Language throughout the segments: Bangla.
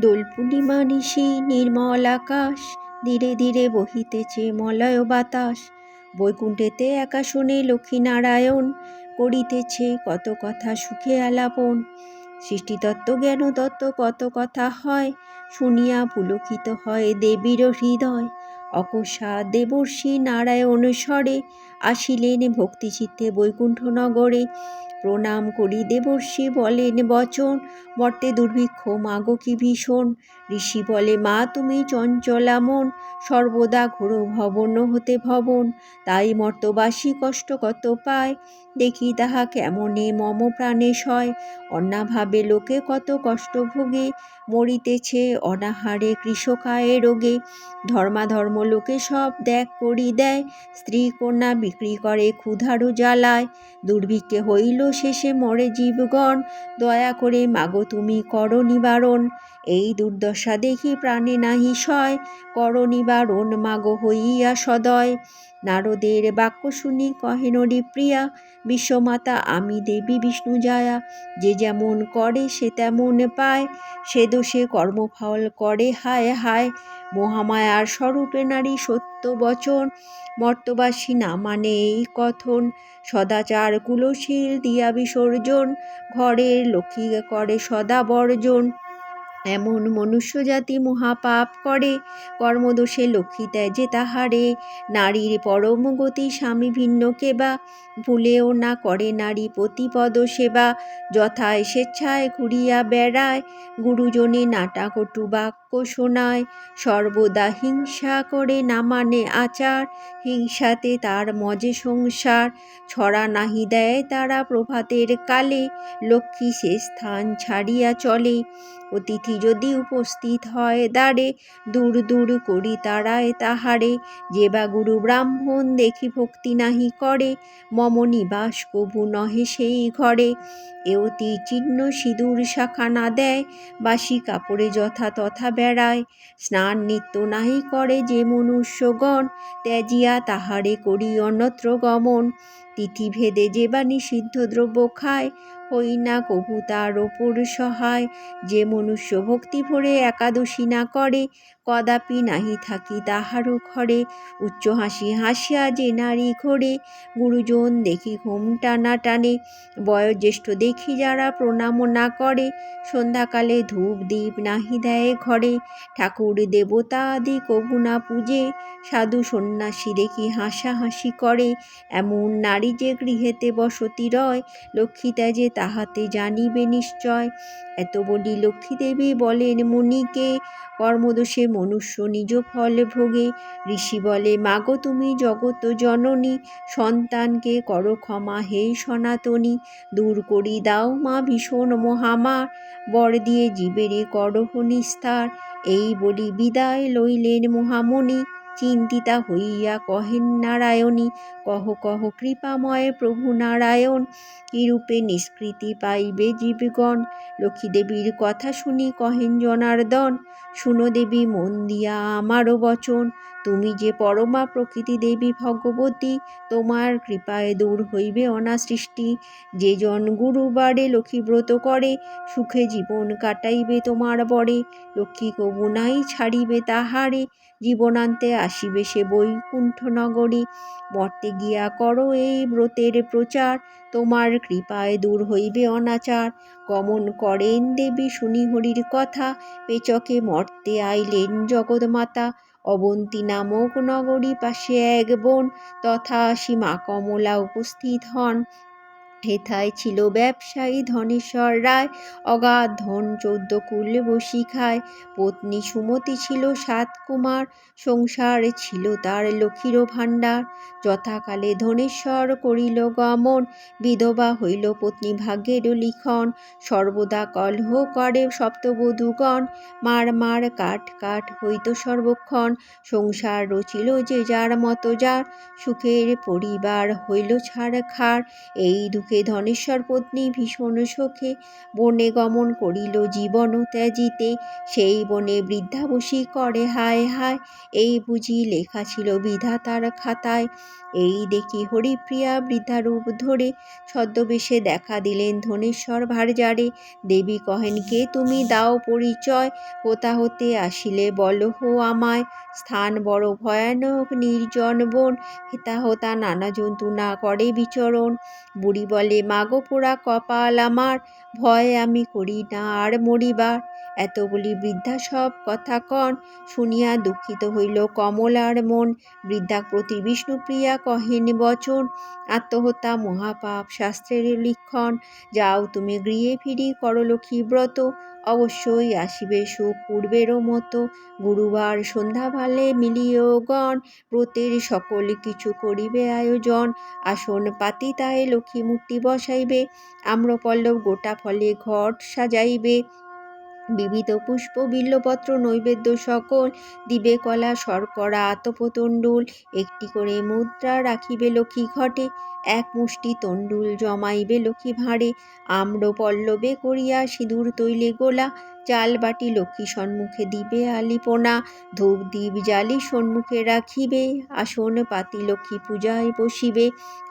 দোল পূর্ণিমা নিশি নির্মল আকাশ, ধীরে ধীরে বহিতেছে মলয় বাতাস। বৈকুণ্ঠেতে একা শুনে লক্ষ্মীনারায়ণ, করিতেছে কত কথা সুখে আলাপন। সৃষ্টিতত্ত্ব জ্ঞান তত্ত্ব কত কথা হয়, শুনিয়া পুলকিত হয় দেবীর হৃদয়। অকস্মা দেবর্ষি নারায়ণ স্বরে আসিলেন ভক্তিচিত্তে বৈকুণ্ঠ নগরে প্রণাম করি দেবর্ষি বলেন, বচন বর্তে দুর্ভিক্ষ, মাগো কি ভীষণ? ঋষি বলে, মা, তুমি চঞ্চলা মন, সর্বদা ঘোর ভবন হতে ভবন, তাই মর্তবাসী কষ্ট কত পায়? দেখি তাহা কেমনে মম প্রাণে সয়? অন্নাভাবে লোকে কত কষ্ট ভোগে, মরিতেছে অনাহারে কৃষকায়ে রোগে। ধর্মাধর্ম লোকে সব দেখ করি দেয় স্ত্রী কন্যা বিক্রি করে ক্ষুধারু জ্বালায়। দুর্ভিক্ষে হইল শেষে মরে জীবগণ দয়া করে মাগো তুমি কর নিবারণ। এই দুর্দশা দেখি প্রাণে নাহি সয় কর নিবারণ মাগো হইয়া সদয়। নারদের বাক্য শুনি কহেনরি প্রিয়া, বিশ্বমাতা আমি দেবী বিষ্ণু জায়া, যে যেমন করে সে তেমন পায়। সে দোষে কর্মফল করে হায় হায়, মহামায়ার স্বরূপে নারী সত্য বচন। মর্তবাসী না মানে এই কথন, সদাচার কুলশীল দিয়া বিসর্জন। ঘরের লক্ষ্মী করে সদা বর্জন। এমন মনুষ্যজাতি মহাপাপ করে। কর্মদোষে লক্ষ্মী যে তাহারে। নারীর পরম গতি স্বামী ভিন্ন কেবা। ভুলেও না করে নারী প্রতিপদ সেবা। যথায় স্বেচ্ছায় ঘুরিয়া বেড়ায়। গুরুজনে নাটা কটু বাক্য শোনায়, সর্বদা হিংসা করে না মানে আচার, হিংসাতে তার মজে সংসার, ছড়া নাহি দেয় তারা প্রভাতের কালে, লক্ষ্মী সে স্থান ছাড়িয়া চলে। অতিথি যদি উপস্থিত হয় দ্বারে, দূর দূর করি তারায় তাহারে। যে বা গুরু ব্রাহ্মণ দেখি ভক্তি নাহি করে, মম নিবাস কভু নহে সেই ঘরে। এ অতি চিহ্ন সিঁদুর শাখা না দেয়, বাসি কাপড়ে যথা তথা বেড়ায়। স্নান নিত্য নাহি করে যে মনুষ্যগণ, ত্যাজিয়া তাহারে করি অন্যত্র গমন। তিথিভেদে যে বা নিষিদ্ধ দ্রব্য খায় হই না কভু তার ওপর সহায়। যে মনুষ্য ভক্তি ভরে একাদশী না করে, কদাপি নাহি থাকি তাহারও ঘরে। উচ্চ হাসি হাসিয়া যে নারী ঘোরে, গুরুজন দেখি ঘুম টানা টানে। বয়োজ্যেষ্ঠ দেখি যারা প্রণাম না করে, সন্ধ্যাকালে ধূপ দ্বীপ নাহি দেয় ঘরে। ঠাকুর দেবতা আদি কভু না পূজে, সাধু সন্ন্যাসী দেখি হাসাহাসি করে। এমন নারী যে গৃহেতে বসতি রয়, লক্ষ্মী ত্যাজে তাহাতে জানিবে নিশ্চয়। এত বলি লক্ষ্মী দেবী বলেন, মুনিকে, কর্মদোষে মনুষ্য নিজ ফল ভোগে। ঋষি বলে, মাগো তুমি জগত জননী, সন্তানকে কর ক্ষমা হে সনাতনী। দূর করি দাও মা ভীষণ মহামার বর দিয়ে জীবেরে করহ নিস্তার। এই বলি বিদায় লইলেন মহামণি। চিন্তিতা হইয়া কহেন, নারায়ণী, কহ কহ, কৃপাময় প্রভু নারায়ণ, কিরূপে নিষ্কৃতি পাইবে জীবগণ? লক্ষ্মীদেবীর কথা শুনি কহেন, জনার্দন, শুনো দেবী মন দিয়া আমারও বচন তুমি যে পরমা প্রকৃতি দেবী ভগবতী, তোমার কৃপায় দূর হইবে অনাসৃষ্টি। যে জন গুরুবারে লক্ষ্মীব্রত করে, সুখে জীবন কাটাইবে তোমার বরে। লক্ষ্মী কবু নাই ছাড়িবে তাহারে, জীবনান্তে আসিবে সে বৈকুণ্ঠ নগরী মর্তে গিয়া করো এই ব্রতের প্রচার, তোমার কৃপায় দূর হইবে অনাচার। গমন করেন দেবী শুনি হরির কথা, পেচকে মর্তে আইলেন জগৎমাতা। অবন্তী নামক নগরী পাশে এক বোন তথা সীমা কমলা উপস্থিত হন। হেথায় ছিল ব্যবসায়ী ধনেশ্বর রায়। অগাধ ধন চৌদ্দ কুলে বসি খায়। পত্নী সুমতি ছিল সাত কুমার। সংসার ছিল তার লক্ষ্মীর ভাণ্ডার। যথাকালে ধনেশ্বর করিল গমন। বিধবা হইল পত্নী ভাগ্যের লিখন। সর্বদা কলহ করে সপ্তবধূগণ। মার মার কাঠ কাঠ হইত সর্বক্ষণ। সংসার রচিল যে যার মতো যার। সুখের পরিবার হইল ছাড় খার এই দুঃখে সুখে ধনেশ্বর পত্নী ভীষণ শোকে বনে গমন করিল জীবন ত্যাজিতে। সেই বনে বৃদ্ধাবসী করে, হায় হায়, এই বুঝি লেখা ছিল বিধাতার খাতায়। এই দেখি হরিপ্রিয়া বৃদ্ধারূপ ধরে ছদ্মবেশে দেখা দিলেন ধনেশ্বর ভারজারে দেবী কহেন, কে তুমি? দাও পরিচয়। কোথা হতে আসিলে বলো হো আমায়। স্থান বড় ভয়ানক, নির্জন বন। হেতা হোতা নানা জন্তু না করে বিচরণ। বুড়ি বলে মাগো পোড়া কপাল আমার ভয় আমি করি না আর মরিবার। এত বলি বৃদ্ধা সব কথা কন। শুনিয়া দুঃখিত হইল কমলার মন। বৃদ্ধা প্রতি বিষ্ণুপ্রিয়া কহেন, বচন, আত্মহত্যা মহাপাপ শাস্ত্রের লিখন। যাও তুমি গৃহে ফিরি করলক্ষ্মী ব্রত। অবশ্যই আসিবে সুখ পূর্বেরও মতো। গুরুবার সন্ধ্যা ভালে মিলিয়েও গণ। ব্রতের সকল কিছু করিবে আয়োজন। আসন পাতি তাই লক্ষ্মী মূর্তি বসাইবে। আম্রপল্লব গোটা ফলে ঘট সাজাইবে। বিবিধ পুষ্প, বিল্লপত্র, নৈবেদ্য সকল দিবে কলা, শর্করা আতপতণ্ডুল একটি করে মুদ্রা রাখিবে লক্ষ্মী ঘটে, এক মুষ্টি তণ্ডুল জমাইবে লক্ষ্মী ভাঁড়ে। আম্র পল্লবে করিয়া সিঁদুর তৈলে গোলা চাল বাটি লক্ষ্মী সম্মুখে দিবে আলিপোনা, ধূপ দ্বীপ জালি সম্মুখে রাখিবে, আসন পাতি লক্ষ্মী পূজায় বসিবে,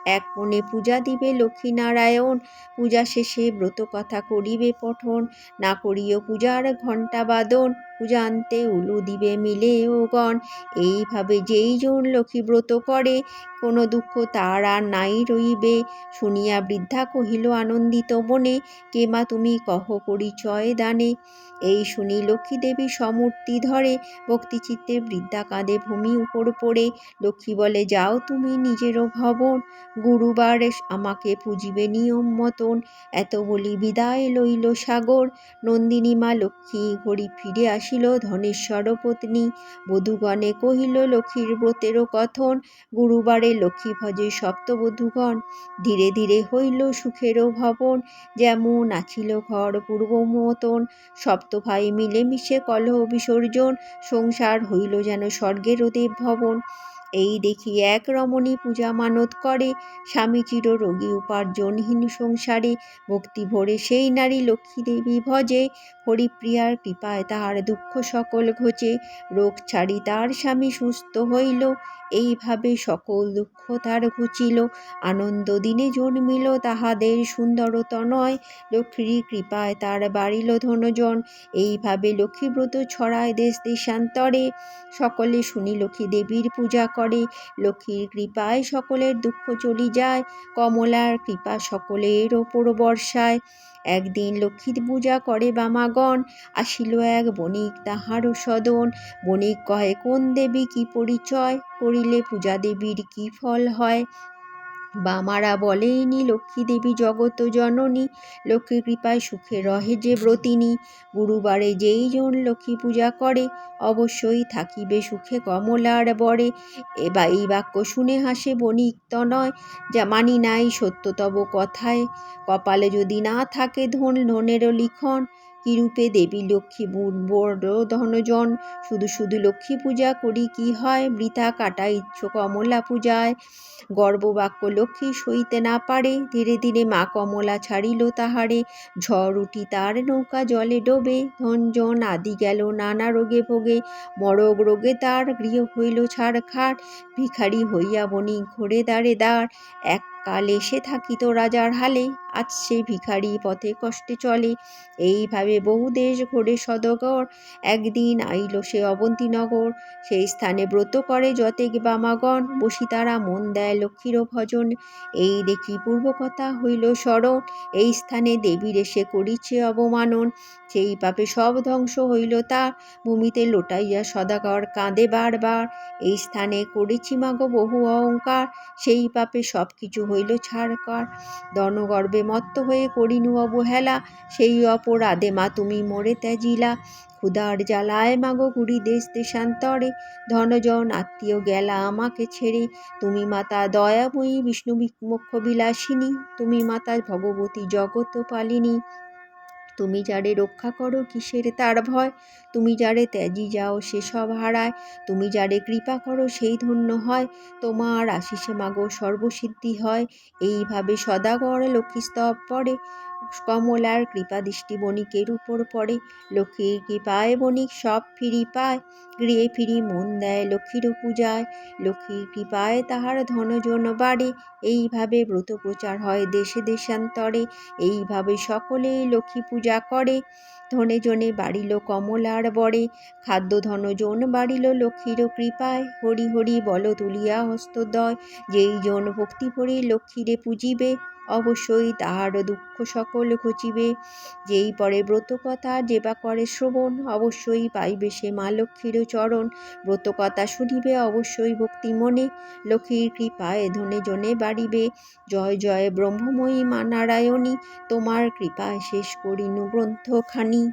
এক মনে পূজা দিবে লক্ষ্মী নারায়ণ, পূজা শেষে ব্রত কথা করিবে পঠন, না করিও পূজার ঘণ্টা বাদন। পূজা আনতে উলু দিবে মিলে ও গণ। এইভাবে যেই জন লক্ষ্মী ব্রত করে, কোনো দুঃখ তার আর নাই রইবে। শুনিয়া বৃদ্ধা কহিল, আনন্দিত মনে, কে মা তুমি কহ পরিচয় দানে। এই শুনি লক্ষ্মী দেবী সমূর্তি ধরে ভক্তিচিত্তে বৃদ্ধা কাঁদে ভূমি উপর পড়ে। লক্ষ্মী বলে, যাও তুমি নিজেরও ভবন, গুরুবার আমাকে পুজিবে নিয়ম মতন। এত বলি বিদায় লইল সাগর, নন্দিনী মা লক্ষ্মী ঘড়ি ফিরে আসিল ধনেশ্বর পত্নী। বধূগণে কহিল, লক্ষ্মীর ব্রতেরও কথন, গুরুবারে লক্ষ্মী ভজে সপ্তবধূগণ। ধীরে ধীরে হইল সুখেরও ভবন, যেমন আছিল ঘর পূর্ব মতন। সপ্ত ভাই মিলেমিশে কলহ বিসর্জন, সংসার হইল যেন স্বর্গেরও দেব ভবন এই দেখি এক রমণী পূজা মানত করে, স্বামী চির রোগী উপার্জনহীন সংসারে। ভক্তি ভরে সেই নারী লক্ষ্মী দেবী ভজে হরিপ্রিয়ার কৃপায় তাহার দুঃখ সকল ঘোচে, রোগ ছাড়ি তার স্বামী সুস্থ হইল। এইভাবে সকল দুঃখ তার ঘুচিল। আনন্দ দিনে জন্মিল তাহাদের সুন্দরতনয়। লক্ষ্মীর কৃপায় তার বাড়িল ধনজন। এইভাবে লক্ষ্মীব্রত ছড়ায় দেশ দেশান্তরে। সকলে শুনি লক্ষ্মী দেবীর পূজা করে। লক্ষ্মীর কৃপায় সকলের দুঃখ চলি যায়। কমলার কৃপা সকলের ওপর বর্ষায়। একদিন লক্ষ্মীর পূজা করে বামাগণ, আসিল এক বণিক তাহারও সদন। বণিক কহে, কোন দেবী? কি পরিচয় করিলে পূজা দেবীর কি ফল হয়? বামারা বলেইনি লক্ষ্মী দেবী জগত জননী লক্ষ্মী কৃপায় সুখে রহে যে ব্রতিনী। গুরুবারে যেই জন লক্ষ্মী পূজা করে, অবশ্যই থাকিবে সুখে কমলার বরে। এবার এই বাক্য শুনে হাসে বণিক নয় যা মানি নাই সত্যতব কথায়। কপালে যদি না থাকে ধন ধনেরও লিখন কিরূপে দেবী লক্ষ্মী ধনজন? শুধু শুধু লক্ষ্মী পূজা করি কি হয়? বৃথা কাটা ইচ্ছ কমলা পূজায়। গর্ববাক্য লক্ষ্মী সইতে না পারে। ধীরে ধীরে মা কমলা ছাড়িল তাহারে। ঝড় উঠি তার নৌকা জলে ডোবে। ধনজন আদি গেল নানা রোগে ভোগে। মরগ রোগে তার গৃহ হইল ছাড়খাড় ভিখারি হইয়া বনি ঘোরে দাঁড়ে দাঁড় এক কাল এসে থাকিত রাজার হালে, আজ সে ভিখারি পথে কষ্টে চলে। এইভাবে বহু দেশ ঘোরে সদগর, একদিন আইল সে অবন্তীনগর। সেই স্থানে ব্রত করে যতেক বামাগণ, বসি তারা মন দেয় লক্ষ্মীর ভজন। এই দেখি পূর্বকথা হইল স্মরণ, এই স্থানে দেবীর এসে করিছে অবমানন। সেই পাপে সব ধ্বংস হইল তা ভূমিতে লোটাইয়া সদাগর কাঁদে বারবার। এই স্থানে করেছি মাগো বহু অহংকার, সেই পাপে সব কিছু হইল ছাড়কার। দনগর্বে মত্ত হয়ে করিনু অবহেলা, সেই অপরাধে মা তুমি মরে ত্যাজিলা। ক্ষুধার জ্বালায় মাগো ঘুরি দেশ দেশান্তরে। ধনজন আত্মীয় গেলা আমাকে ছেড়ে। তুমি মাতা দয়াময়ী বিষ্ণু মুখ্য বিলাসিনী। তুমি মাতা ভগবতী জগত পালিনী। তুমি যারে রক্ষা করো কিসের তার ভয়? তুমি যারে ত্যাজি যাও, সে সব হারায়। তুমি যারে কৃপা করো, সেই ধন্য হয়। তোমার আশিসে মাগো সর্বসিদ্ধি হয়। এইভাবে সদাগর লক্ষ্মী স্তব পড়ে। কমলার কৃপা দৃষ্টি বণিকের উপর পড়ে। লক্ষ্মীর কৃপায় বণিক সব ফিরি পায়। গৃহে ফিরি মন দেয় লক্ষ্মীর পূজায়। লক্ষ্মীর কৃপায় তাহার ধনজন বাড়ে। এইভাবে ব্রত প্রচার হয় দেশে দেশান্তরে। এইভাবে সকলেই লক্ষ্মী পূজা করে। ধনে জনে বাড়িল কমলার বরে খাদ্য ধনজন বাড়িল লক্ষ্মীর কৃপায়। হরি হরি বল তুলিয়া হস্তদয়। যেই জন ভক্তি ভরে লক্ষ্মীরে পূজিবে, অবশ্যই তাহার দুঃখ সকল ঘুচিবে। যেই পরে ব্রতকথা যেবা করে শ্রবণ, অবশ্যই পাইবে সে মা লক্ষ্মীর চরণ। ব্রতকথা শুনিবে, অবশ্যই ভক্তি মনে। লক্ষ্মীর কৃপায় ধনে জনে বাড়িবে। জয় জয় ব্রহ্মময়ী মা নারায়ণী, তোমার কৃপায় শেষ করিনু গ্রন্থখানি।